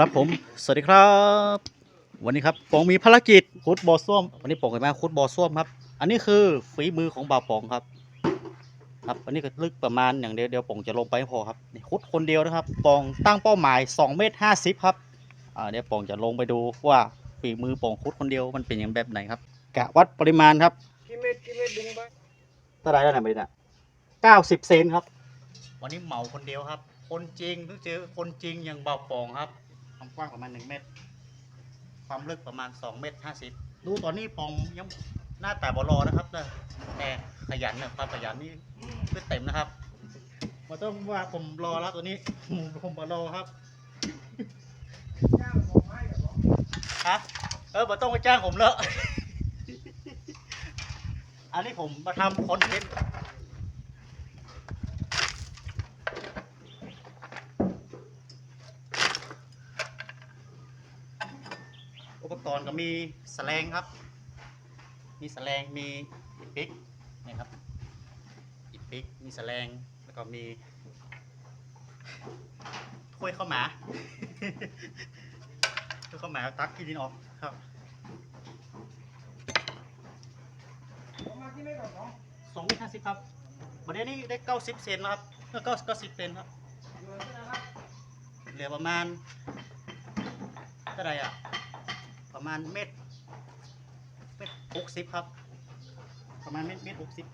ครับผม สวัสดีครับ วันนี้ครับปองมีภารกิจขุดบ่อส้วม วันนี้ปองจะมาขุดบ่อส้วมครับ อันนี้คือฝีมือของบ่าวปองครับ ครับอันนี้ก็ลึกประมาณอย่างเดียวเดียวปองจะลงไปให้พอครับนี่ขุดคนเดียวนะครับปองตั้งเป้าหมาย2เมตร50ครับอ่าเดี๋ยวปองจะลงไปดูว่าฝีมือปองขุดคนเดียวมันเป็นอย่างแบบไหนครับ กะวัดปริมาณครับกี่เม็ดกี่เม็ดดึงไปเท่าไหรแล้วไหนไปเนี่ยเก้าสิบเซนครับ วันนี้เหมาคนเดียวครับ คนจริงเพิ่งเจอคนจริงอย่างเบาปองครับ ความกว้างประมาณหนึ่งเมตร ความลึกประมาณสองเมตรห้าสิบดูตอนนี้ปองยังหน้าแต่บอรอนะครับนะแต่ขยันนะความขยันนี่คือเต็มนะครับมาต้องว่าผมรอแล้วตัวนี้ผมมารอครับย่างหน่อไม้กับหรอฮะเออมาต้องไปจ้างผมแล้วอันนี้ผมมาทำคอนเทนต์ อุปกรณ์ก็มีแสลงครับ มีแสลงมีอิปิกนี่ครับอิปิกมีแสลงแล้วก็มีถ้วยข้าวหมาถ้วยข้าวหมาตักขี้ดินออกครับประมาณกี่เม็ดกับสองสองเมตรห้าสิบครับวันนี้นี่ได้เก้าสิบเซนแล้วครับเก้าเก้าสิบเซนครับอยู่ที่ไหนครับเหลือประมาณเท่าไหรอะ ประมาณเมตรเมตรหกสิบครับ ประมาณเมตรเมตรหกสิบ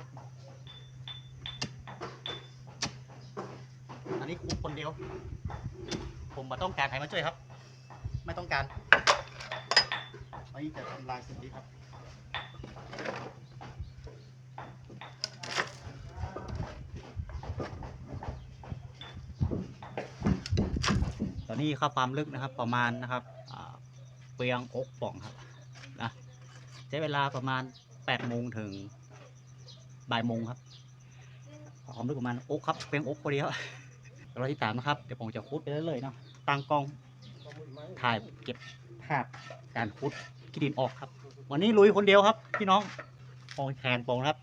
อันนี้ครูคนเดียว ผมมาต้องการใครมาช่วยครับ ไม่ต้องการอันนี้จะทำลายสิ่งนี้ครับตอนนี้ครับความลึกนะครับประมาณนะครับ เปียงอกป่องครับนะใช้เวลาประมาณ8โมงถึงบ่ายโมงครับความลึกประมาณอกครับเปียงอกพอดีครับเราที่ตามนะครับ เดี๋ยวผมจะคุดไปเรื่อยๆเนาะตั้งกล้องถ่ายเก็บภาพการคุดขี้ดินออกครับ วันนี้ลุยคนเดียวครับ พี่น้องปองแทนปองครับ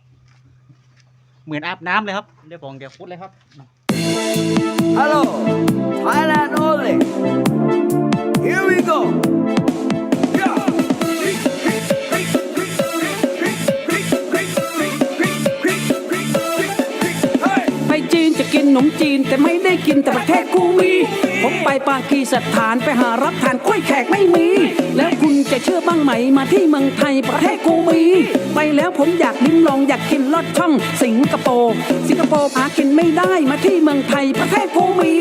เหมือนอาบน้ำเลยครับเดี๋ยวปองเดี๋ยวคุดเลยครับ Hello, Thailand only. Here we go. มจีนแต่ไม่ได้กินแต่ประเทศกูมี ผมไปปากีสถานไปหารับทานกล้วยแขกไม่มี แล้วคุณจะเชื่อบ้างไหมมาที่เมืองไทยประเทศกูมี ไปแล้วผมอยากลิ้มลองอยากกินลอดช่องสิงคโปร์สิงคโปร์หากินไม่ได้มาที่เมืองไทยประเทศกูมี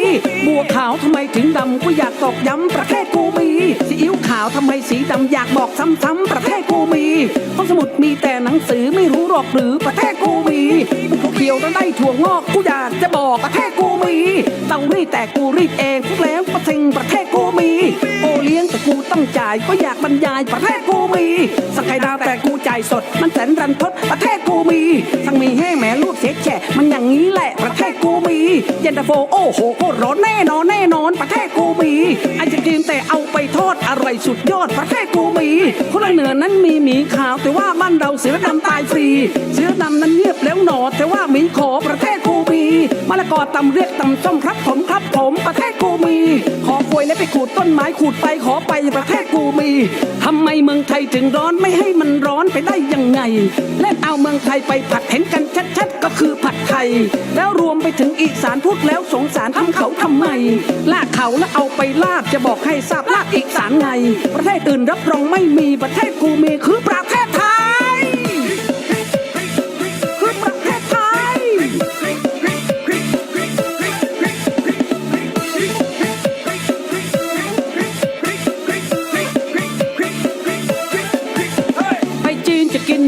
บัวขาวทำไมถึงดำก็อยากตอกย้ำประเทศกูมีซีอิ๊วขาวทำไมสีดำอยากบอกซ้ำๆประเทศกูมีห้องสมุดมีแต่หนังสือไม่รู้หรอกหรือประเทศกูมีภูเขียวแล้วได้ถั่วงอกกูอยากจะบอกประเทศกูมีเตารีดแต่กูรีดเองพูดแล้วประเทงประเทศกูมี โอเลี้ยงแต่กูต้องจ่ายก็อยากบรรยายประเทศกูมีสกายดาวแต่กูจ่ายสด มันแสนรันทดประเทศกูมีทั้งมีแห้งแหมลูกเสียแฉะมันอย่างนี้แหละประเทศกูมีเย็นตาโฟโอ้โหโคตรร้อนแน่นอนแน่นอนประเทศกูมีไอจะกินแต่เอาไปทอดอร่อยสุดยอดประเทศกูมี คนเหนือนั้นมีหมีขาว แต่ว่าบ้านเราเสือดำตายฟรีเสือดำนั้นเงียบแล้วหนอ แต่ว่าหมีขอประเทศกูมีมะละกอตำเรียกตำส้มครับผมครับผมประเทศกูมี ขอควยและไปขูดต้นไม้ขูดไปขอไปประเทศกูมีทำไมเมืองไทยถึงร้อนไม่ให้มันร้อนไปได้ยังไง เล่นเอาเมืองไทยไปผัดเห็นกันชัดๆก็คือผัดไทย แล้วรวมไปถึงอีสานพูดแล้วสงสารทำเขาทำไม ลากเขาแล้วเอาไปลากจะบอกให้ทราบลากอีสานไง ประเทศอื่นรับรองไม่มีประเทศกูมีคือประเทศไทย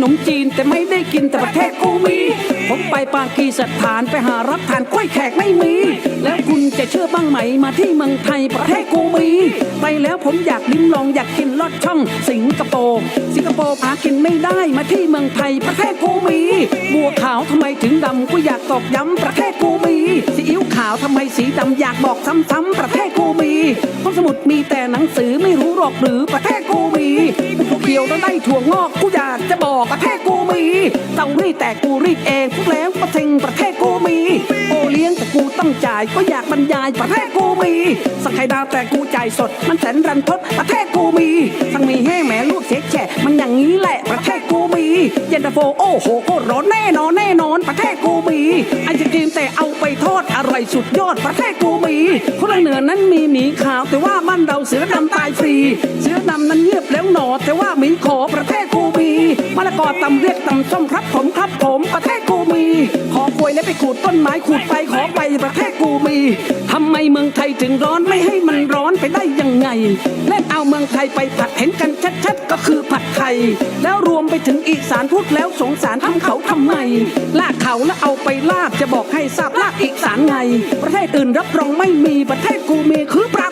นจะกินขนมจีนแต่ไม่ได้กินแต่ประเทศกูมี ผมไปปากีสถานไปหารับทานกล้วยแขกไม่มี แล้วคุณจะเชื่อบ้างไหมมาที่เมืองไทยประเทศกูมี ไปแล้วผมอยากลิ้มลองอยากกินลอดช่อง สิงคโปร์สิงคโปร์หากินไม่ได้มาที่เมืองไทยประเทศกูมีบัวขาวทำไมถึงดำก็อยากตอกย้ำประเทศกูมีซีอิ๊วขาวทำไมสีดำอยากบอกซ้ำๆประเทศกูมีห้องสมุดมีแต่หนังสือไม่รู้หรอกหรือประเทศกูมีภูเขียวแล้วได้ถั่วงอกกูอยากจะบอกประเทศกูมีเตารีดแต่กูรีดเองพูดแล้วประเทงประเทศกูมี โอเลี้ยงแต่กูต้องจ่ายก็อยากบรรยายประเทศกูมี สังไข่ดาวแต่กูจ่ายสด มันแสนรันทดประเทศกูมีทั้งมีแห้แหมลูกเสียแฉะมันอย่างนี้แหละประเทศกูมี เย็นตาโฟโอ้โหโคตรร้อนแน่นอนแน่นอนประเทศกูมีไอศกรีมแต่เอาไปทอดอร่อยสุดยอดประเทศกูมีคนเหนือนั้นมีหมีขาว แต่ว่าบ้านเราเสือดำตายฟรี เสือดำนั้นเงียบแล้วหนอ แต่ว่าหมีขอประเทศะละกอตำเรียกตำส้มครับผมครับผมประเทศกูมี ขอป่วยแล้วไปขูดต้นไม้ขูดไปขอไปประเทศกูมีทำไมเมืองไทยถึงร้อนไม่ให้มันร้อนไปได้ยังไงเล่นเอาเมืองไทยไปผัดเห็นกันชัดๆก็คือผัดไทย แล้วรวมไปถึงอีสานพูดแล้วสงสารทำเขาทำไมลากเขาแล้วเอาไปลากจะบอกให้ทราบลากอีสานไง ประเทศอื่นรับรองไม่มีประเทศกูมีคือประ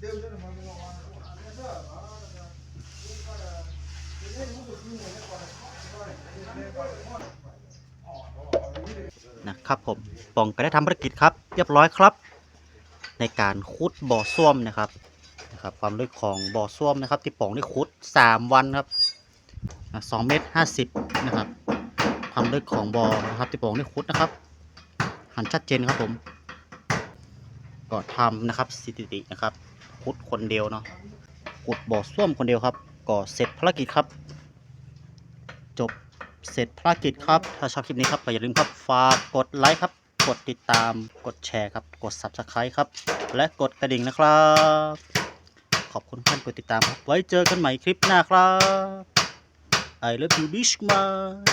Deus eu não mandou uma. นะครับผมปองก็ได้ทำภารกิจครับ เรียบร้อยครับ ในการขุดบ่อส้วมนะครับนะครับ ความลึกของบ่อส้วมนะครับ ที่ปองได้ขุด 3 วันครับสองเมตรห้าสิบนะครับความลึกของบ่อนะครับที่ปองได้ขุดนะครับ หันชัดเจนครับผมก็ทำนะครับสถิตินะครับขุดคนเดียวเนาะ ขุดบ่อส้วมคนเดียวครับ ก็เสร็จภารกิจครับ จบเสร็จภารกิจครับ ถ้าชอบคลิปนี้ครับก็อย่าลืมครับฝากกดไลค์ครับ กดติดตาม กดแชร์ครับ กด Subscribe ครับ และกดกระดิ่งนะครับ ขอบคุณท่านกดติดตามครับ ไว้เจอกันใหม่คลิปหน้าครับ I love you bish man